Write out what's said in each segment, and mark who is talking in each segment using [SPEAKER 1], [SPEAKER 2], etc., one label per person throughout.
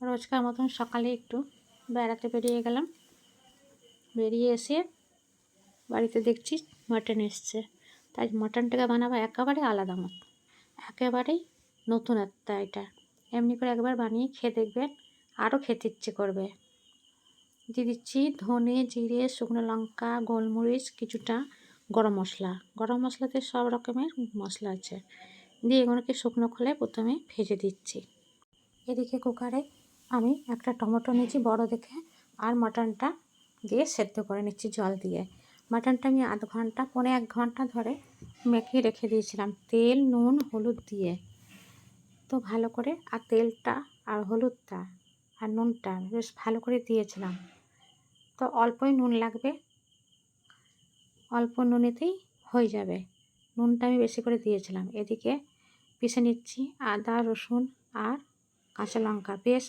[SPEAKER 1] রোজকার মতন সকালে একটু বেড়াতে বেরিয়ে গেলাম। বেরিয়ে এসে বাড়িতে দেখছি মাটন এসছে। তাই মাটনটাকে বানাবো একেবারে আলাদা মত। একেবারেই নতুন একটা এটা। এমনি করে একবার বানিয়ে খেয়ে দেখবেন, আরও খেতে ইচ্ছে করবে। দিয়ে দিচ্ছি ধনে, জিরে, শুকনো লঙ্কা, গোলমরিচ, কিছুটা গরম মশলা। গরম মশলাতে সব রকমের মশলা আছে। দিয়ে এগুলোকে শুকনো খোলায় প্রথমে ভেজে দিচ্ছি। এদিকে কুকারে আমি একটা টমেটো নিয়েছি বড় দেখে আর মাটনটা দিয়ে সেদ্ধ করে নিচ্ছি জল দিয়ে। মাটনটা আমি আধ ঘণ্টা, পৌনে এক ঘণ্টা ধরে মেখে রেখে দিয়েছিলাম। তেল, নুন, হলুদ দিয়ে। তো ভালো করে আর তেলটা আর হলুদটা আর নুনটা বেশ ভালো করে দিয়েছিলাম। তো অল্পই নুন লাগবে, অল্প নুনেতেই হয়ে যাবে। নুনটা আমি বেশি করে দিয়েছিলাম। এদিকে পিষে নিচ্ছি আদা, রসুন আর কাঁচা লঙ্কা। বেশ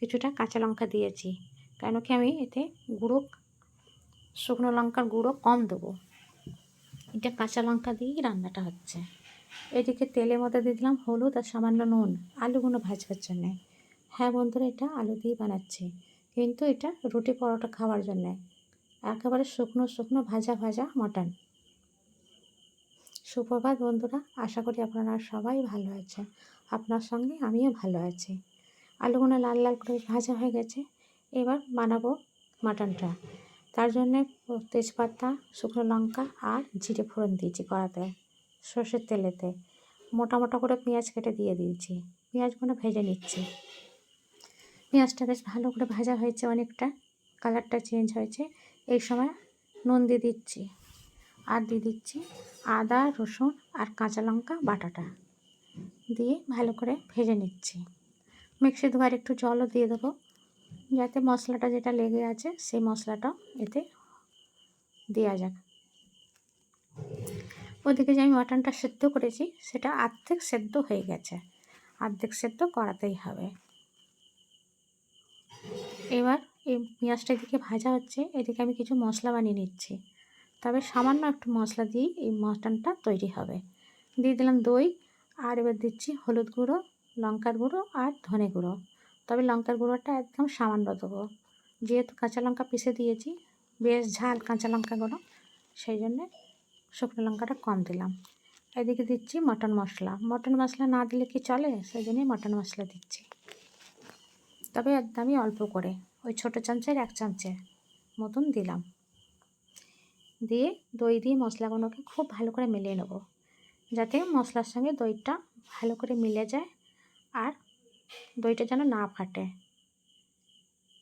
[SPEAKER 1] কিছুটা কাঁচা লঙ্কা দিয়েছি। কেন কি আমি এতে গুঁড়ো, শুকনো লঙ্কার গুঁড়ো কম দেবো। এটা কাঁচা লঙ্কা দিয়েই রান্নাটা হচ্ছে। এদিকে তেলের মধ্যে দিয়ে দিলাম হলুদ আর সামান্য নুন। আলুগুলো ভাজবার জন্যে। হ্যাঁ বন্ধুরা, এটা আলু দিয়ে বানাচ্ছি। কিন্তু এটা রুটি পরোটা খাওয়ার জন্যে। একেবারে শুকনো শুকনো ভাজা ভাজা মটন। সুপ্রভাত বন্ধুরা, আশা করি আপনারা সবাই ভালো আছেন। আপনার সঙ্গে আমিও ভালো আছি। আলুগুলো লাল লাল করে ভাজা হয়ে গেছে। এবার বানাবো মাটনটা। তার জন্যে তেজপাতা, শুকনো লঙ্কা আর জিরে ফোড়ন দিয়েছি কড়াতে, সর্ষের তেলেতে। মোটা মোটা করে পেঁয়াজ কেটে দিয়ে দিয়েছি। পেঁয়াজগুলো ভেজে নিচ্ছি। পেঁয়াজটা বেশ ভালো করে ভাজা হয়েছে অনেকটা। কালারটা চেঞ্জ হয়েছে। এই সময় নুন দিয়ে দিচ্ছি। আর দিয়ে দিচ্ছি আদা, রসুন আর কাঁচা লঙ্কা, বাটাটা। দিয়ে ভালো করে ভেজে নিচ্ছি। মিক্সি ধোয়ার একটু জলও দিয়ে দেবো। যাতে মশলাটা যেটা লেগে আছে, সেই মশলাটাও এতে দেওয়া যাক। ওদিকে যে আমি মাটনটা সেদ্ধ করেছি, সেটা আর্ধেক সেদ্ধ হয়ে গেছে। আর্ধেক সেদ্ধ করাতেই হবে। এবার এই পেঁয়াজটা এদিকে ভাজা হচ্ছে, এদিকে আমি কিছু মশলা বানিয়ে নিচ্ছি। তবে সামান্য একটু মশলা দিয়ে এই মাটনটা তৈরি হবে। দিয়ে দিলাম দই, আর এবার দিচ্ছি হলুদ গুঁড়ো লঙ্কার গুঁড়ো আর ধনে গুঁড়ো। তবে লঙ্কার গুঁড়োটা একদম সামান্য দেবো। যেহেতু কাঁচা লঙ্কা পিষে দিয়েছি, বেশ ঝাল কাঁচা লঙ্কাগুলো সেই জন্যে শুকনো লঙ্কাটা কম দিলাম। এদিকে দিচ্ছি মটন মশলা। মটন মশলা না দিলে কি চলে? সেই জন্যই মটন মশলা দিচ্ছি। তবে একদমই অল্প করে, ওই ছোটো চামচের এক চামচের মতন দিলাম। দিয়ে দই দিয়ে মশলাগুলোকে খুব ভালো করে মিলিয়ে নেব। যাতে মশলার সঙ্গে দইটা ভালো করে মিলে যায় আর দইটা যেন না ফাটে।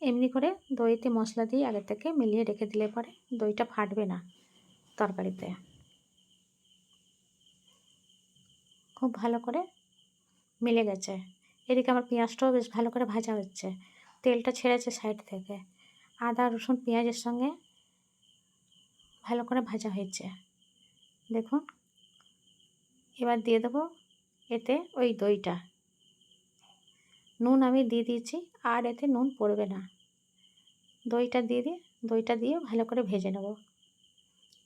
[SPEAKER 1] এমনি করে দইতে মশলা দিয়ে আগে থেকে মিলিয়ে রেখে দিলে পরে দইটা ফাটবে না তরকারিতে। খুব ভালো করে মিলে গেছে। এদিকে আমার পেঁয়াজটাও বেশ ভালো করে ভাজা হচ্ছে। তেলটা ছেড়েছে সাইড থেকে। আদা, রসুন, পেঁয়াজের সঙ্গে ভালো করে ভাজা হয়েছে। দেখুন, এবার দিয়ে দেবো এতে ওই দইটা। নুন আমি দিয়ে দিয়েছি, আর এতে নুন পড়বে না। দইটা দিয়ে দিয়ে, দইটা দিয়ে ভালো করে ভেজে নেব।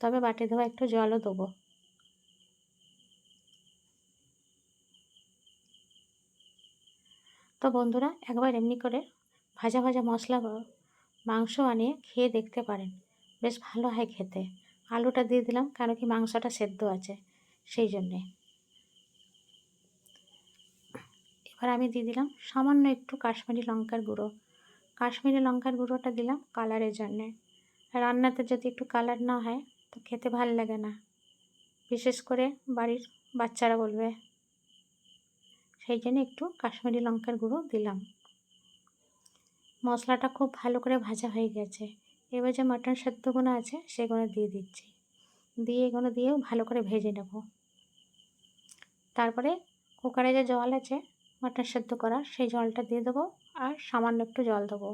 [SPEAKER 1] তবে বাটি দেওয়া একটু জলও দেবো। তো বন্ধুরা, একবার এমনি করে ভাজা ভাজা মশলা মাংস আনিয়ে খেয়ে দেখতে পারেন। বেশ ভালো হয় খেতে। আলুটা দিয়ে দিলাম, কেন কি মাংসটা সেদ্ধ আছে, সেই জন্যে। এবার আমি দিয়ে দিলাম সামান্য একটু কাশ্মীরি লঙ্কার গুঁড়ো। কাশ্মীরি লঙ্কার গুঁড়োটা দিলাম কালারের জন্যে। রান্নাতে যদি একটু কালার না হয়, তো খেতে ভালো লাগে না। বিশেষ করে বাড়ির বাচ্চারা বলবে। সেই জন্য একটু কাশ্মীরি লঙ্কার গুঁড়ো দিলাম। মশলাটা খুব ভালো করে ভাজা হয়ে গেছে। এবার যে মাটন সেদ্ধগুলো আছে সেগুলো দিয়ে দিচ্ছি। দিয়ে এগুলো দিয়েও ভালো করে ভেজে নেব। তারপরে কুকারে যে জল আছে মাটন সেদ্ধ করা সেই জলটা দিয়ে দেবো আর সামান্য একটু জল দেবো।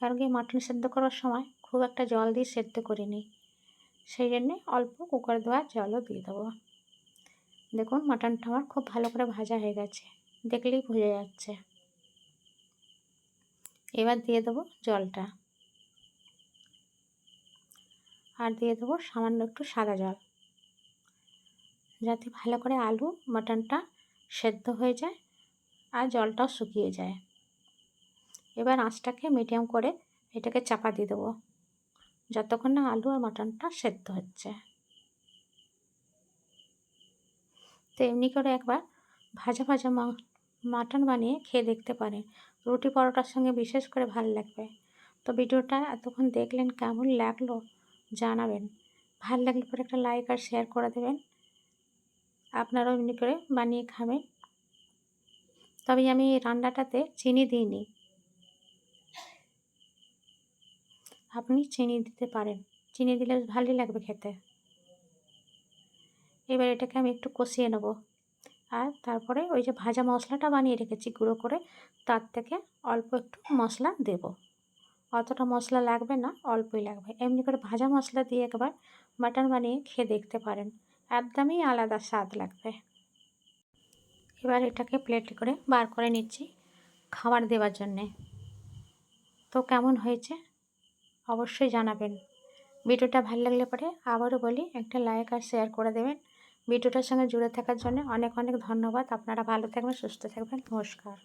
[SPEAKER 1] কারণ কি মাটন সেদ্ধ করার সময় খুব একটা জল দিয়ে সেদ্ধ করিনি। সেই জন্যে অল্প কুকার দেওয়া জলও দিয়ে দেবো। দেখুন মাটনটা আমার খুব ভালো করে ভাজা হয়ে গেছে। দেখলেই বোঝা যাচ্ছে। এবার দিয়ে দেবো জলটা। আর দিয়ে দেবো সামান্য একটু সাদা জল। যাতে ভালো করে আলু, মাটনটা সেদ্ধ হয়ে যায় আর জলটাও শুকিয়ে যায়। এবার আঁচটাকে মিডিয়াম করে এটাকে চাপা দিয়ে দেবো। যতক্ষণ না আলু আর মাটনটা সেদ্ধ হচ্ছে। তো এমনি করে একবার ভাজা ভাজা মাটন বানিয়ে খেয়ে দেখতে পারেন। রুটি পরোটার সঙ্গে বিশেষ করে ভালো লাগবে। তো ভিডিওটা এতক্ষণ দেখলেন কেমন লাগল জানাবেন। ভালো লাগলে পরে একটা লাইক আর শেয়ার করে দেবেন। আপনারাও এমনি করে বানিয়ে খাবেন। তবে আমি রান্নাটাতে চিনি দিইনি। আপনি চিনি দিতে পারেন। চিনি দিলে ভালোই লাগবে খেতে। এবার এটাকে আমি একটু কষিয়ে নেব। আর তারপরে ওই যে ভাজা মশলাটা বানিয়ে রেখেছি গুঁড়ো করে, তার থেকে অল্প একটু মশলা দেব। অতটা মশলা লাগবে না, অল্পই লাগবে। এমনি করে ভাজা মশলা দিয়ে একবার মাটন বানিয়ে খেয়ে দেখতে পারেন। একদমই আলাদা স্বাদ লাগবে। এবার এটাকে প্লেটে করে বার করে নিচ্ছি খাবার দেওয়ার জন্যে। তো কেমন হয়েছে? অবশ্যই জানাবেন। ভিডিওটা ভালো লাগলে পরে আবারও বলি, একটা লাইক আর শেয়ার করে দেবেন। ভিডিওটার সঙ্গে জুড়ে থাকার জন্য অনেক অনেক ধন্যবাদ। আপনারা ভালো থাকবেন, সুস্থ থাকবেন। নমস্কার।